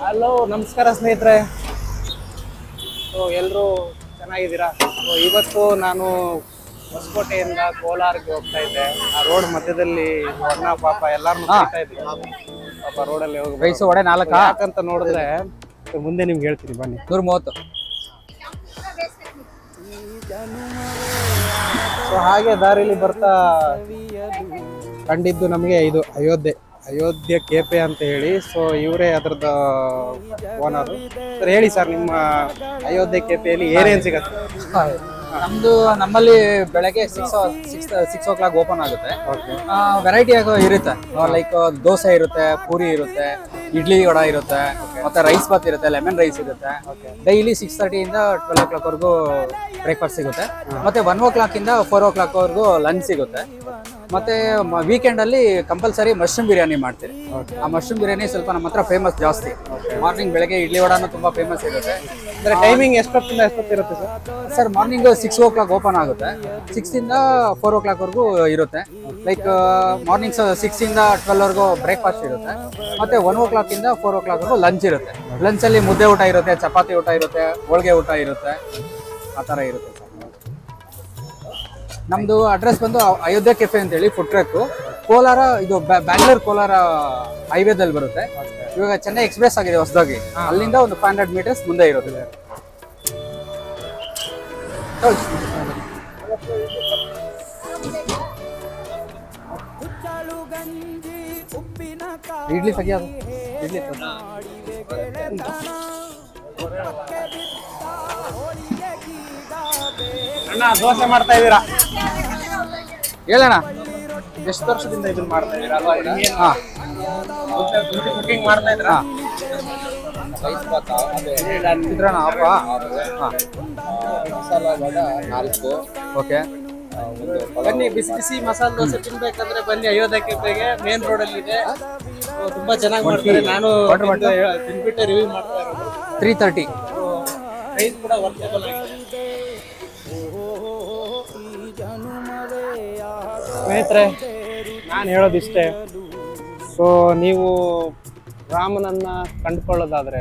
Hello ನಮಸ್ಕಾರ ಸ್ನೇಹಿತರೆ. So ಎಲ್ಲರೂ ಚೆನ್ನಾಗಿದ್ದೀರಾ? ಸೊ ಇವತ್ತು ನಾನು ಹೊಸಕೋಟೆಯಿಂದ ಕೋಲಾರ್ಗೆ ಹೋಗ್ತಾ ಇದ್ದೆ. ಆ ರೋಡ್ ಮಧ್ಯದಲ್ಲಿ ಅಣ್ಣ ಪಾಪ ಎಲ್ಲಾರು ಇದ್ವಿ ಪಾಪ ರೋಡಲ್ಲಿ ಹೋಗಿ ರೈಸು ಒಡೆ ನಾಲ್ಕು? ಯಾಕಂತ ನೋಡಿದ್ರೆ ಮುಂದೆ ನಿಮ್ಗೆ ಹೇಳ್ತೀನಿ ಬನ್ನಿ. ನೂರ ಮೂವತ್ತು. ಸೊ ಹಾಗೆ ದಾರಿಲಿ ಬರ್ತಾ ಕಂಡಿದ್ದು ನಮಗೆ ಇದು ಅಯೋಧ್ಯೆ. ಅಯೋಧ್ಯೆ ಕೆಪೆ ಅಂತ ಹೇಳಿ ಸೊ ಇವರೇ ಅದ್ರದ್ದು ಓನರ್ ಸರ್ ಹೇಳಿ ಸರ್ ನಿಮ್ಮ ಅಯೋಧ್ಯೆ ಕೆಪೆಯಲ್ಲಿ ಏನೇನು ಸಿಗತ್ತೆ? ನಮ್ದು ನಮ್ಮಲ್ಲಿ ಬೆಳಗ್ಗೆ six six six o'clock open ಆಗುತ್ತೆ. ವೆರೈಟಿ ಆಗೋ ಇರುತ್ತೆ. ಲೈಕ್ ದೋಸೆ ಇರುತ್ತೆ ಪೂರಿ ಇರುತ್ತೆ ಇಡ್ಲಿ ವಡ ಇರುತ್ತೆ ಮತ್ತೆ ರೈಸ್ ಬಾತ್ ಇರುತ್ತೆ ಲೆಮನ್ ರೈಸ್ ಇರುತ್ತೆ. ಡೈಲಿ ಸಿಕ್ಸ್ ತರ್ಟಿಯಿಂದ ಟ್ವೆಲ್ ಓ ಕ್ಲಾಕ್ ವರೆಗೂ ಬ್ರೇಕ್ಫಾಸ್ಟ್ ಸಿಗುತ್ತೆ. ಮತ್ತೆ ಒನ್ ಓ ಕ್ಲಾಕ್ ಇಂದ ಫೋರ್ ಓ ಕ್ಲಾಕ್ ವರೆಗೂ ಲಂಚ್ ಸಿಗುತ್ತೆ. ಮತ್ತೆ ವೀಕೆಂಡ್ ಅಲ್ಲಿ ಕಂಪಲ್ಸರಿ ಮಶ್ರೂಮ್ ಬಿರಿಯಾನಿ ಮಾಡ್ತೀವಿ ಆ ಮಶ್ರೂಮ್ ಬಿರಿಯಾನಿ ಸ್ವಲ್ಪ ನಮ್ಮ ಹತ್ರ ಫೇಮಸ್ ಜಾಸ್ತಿ. ಮಾರ್ನಿಂಗ್ ಬೆಳಗ್ಗೆ ಇಡ್ಲಿ ವಡಾನು ತುಂಬಾ ಫೇಮಸ್ ಇರುತ್ತೆ. ಅಂದ್ರೆ ಟೈಮಿಂಗ್ ಎಷ್ಟೊತ್ತಿಂದ ಎಷ್ಟೊತ್ತಿರುತ್ತೆ sir? Sir morning six o'clock open ಆಗುತ್ತೆ. ಸಿಕ್ಸ್ ಇಂದ ಫೋರ್ ಓ ಕ್ಲಾಕ್ ವರೆಗೂ ಇರುತ್ತೆ. ಲೈಕ್ ಮಾರ್ನಿಂಗ್ ಸಿಕ್ಸ್ ಇಂದ ಟ್ವೆಲ್ ವರೆಗೂ ಬ್ರೇಕ್ಫಾಸ್ಟ್ ಇರುತ್ತೆ. ಮತ್ತೆ ಒನ್ ಓ ಕ್ಲಾಕ್ ಇಂದ ಫೋರ್ ಓ ಕ್ಲಾಕ್ ವರೆಗೂ ಲಂಚ್ ಇರುತ್ತೆ. ಲಂಚ್ ಅಲ್ಲಿ ಮುದ್ದೆ ಊಟ ಇರುತ್ತೆ ಚಪಾತಿ ಊಟ ಇರುತ್ತೆ ಹೋಳಿಗೆ ಊಟ ಇರುತ್ತೆ. ಆ ಥರ ಇರುತ್ತೆ. ನಮ್ದು ಅಡ್ರೆಸ್ ಬಂದು ಅಯೋಧ್ಯೆ ಕೆಫೆ ಅಂತೇಳಿ ಫುಡ್ ಟ್ರಕ್ ಕೋಲಾರ ಇದು ಬ್ಯಾ- ಬ್ಯಾಂಗ್ಳೂರ್ ಕೋಲಾರ ಹೈವೇದಲ್ಲಿ ಬರುತ್ತೆ. ಇವಾಗ ಚೆನ್ನೈ ಎಕ್ಸ್ಪ್ರೆಸ್ ಆಗಿದೆ ಹೊಸದಾಗಿ. ಅಲ್ಲಿಂದ ಒಂದು ಫೈವ್ ಹಂಡ್ರೆಡ್ ಮೀಟರ್ಸ್ ಮುಂದೆ ಇರೋದು. ಹೌದು. ಇಡ್ಲಿ ತೆಗಿಯೋದು ಇಡ್ಲಿ. ಅಣ್ಣ ದೋಸೆ ಮಾಡ್ತಾ ಇದ್ದೀರಾ? ಹೇಳಣ್ಣ. ಎಷ್ಟು ವರ್ಷದಿಂದ ಇದನ್ನ ಮಾಡ್ತಾ ಇದ್ದೀರಾ? ಅಲ್ವಾ ಹಾ. ಕುಕಿಂಗ್ ಮಾಡ್ತಾ ಇದ್ದೀರಾ? ಚಿತ್ರಾನ್ನ ಅಪ್ಪ ಹಾ. ಮಸಾಲ ವಡ ನಾಲ್ಕು ಓಕೆ. ಬನ್ನಿ ಬಿಸಿ ಬಿಸಿ ಮಸಾಲ ದೋಸೆ ತಿನ್ಬೇಕಂದ್ರೆ ಬನ್ನಿ ಅಯೋಧ್ಯಕ್ಕೆ ಕೆಫೆಗೆ ಮೇನ್ ರೋಡ್ ಅಲ್ಲಿ ಇದೆ. ಓ, ತುಂಬಾ ಚೆನ್ನಾಗಿ ಮಾಡ್ತಾರೆ. ನಾನು Order ತಿಂದು- ತಿಂದ್ಬಿಟ್ಟೆ ರಿವ್ಯೂ ಮಾಡ್ತಾ ಇರೋದು. ತ್ರೀ ತರ್ಟಿ ಪ್ರೈಸ್ ಕೂಡ ವರ್ಕೇಬಲ್ ಆಗಿದೆ. ಸ್ನೇಹಿತರೆ, ನಾನು ಹೇಳೋದಿಷ್ಟೇ. ಸೊ ನೀವು ರಾಮನನ್ನು ಕಂಡುಕೊಳ್ಳೋದಾದರೆ,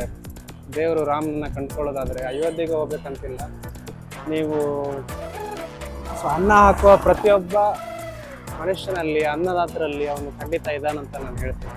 ದೇವರು ರಾಮನನ್ನು ಕಂಡುಕೊಳ್ಳೋದಾದರೆ ಅಯೋಧ್ಯೆಗೆ ಹೋಗ್ಬೇಕಂತಿಲ್ಲ. ನೀವು ಸೊ, ಅನ್ನ ಹಾಕುವ ಪ್ರತಿಯೊಬ್ಬ ಮನುಷ್ಯನಲ್ಲಿ, ಅನ್ನದಾತರಲ್ಲಿ ಅವನು ಖಂಡಿತ ಇದ್ದಾನಂತ ನಾನು ಹೇಳ್ತೀನಿ.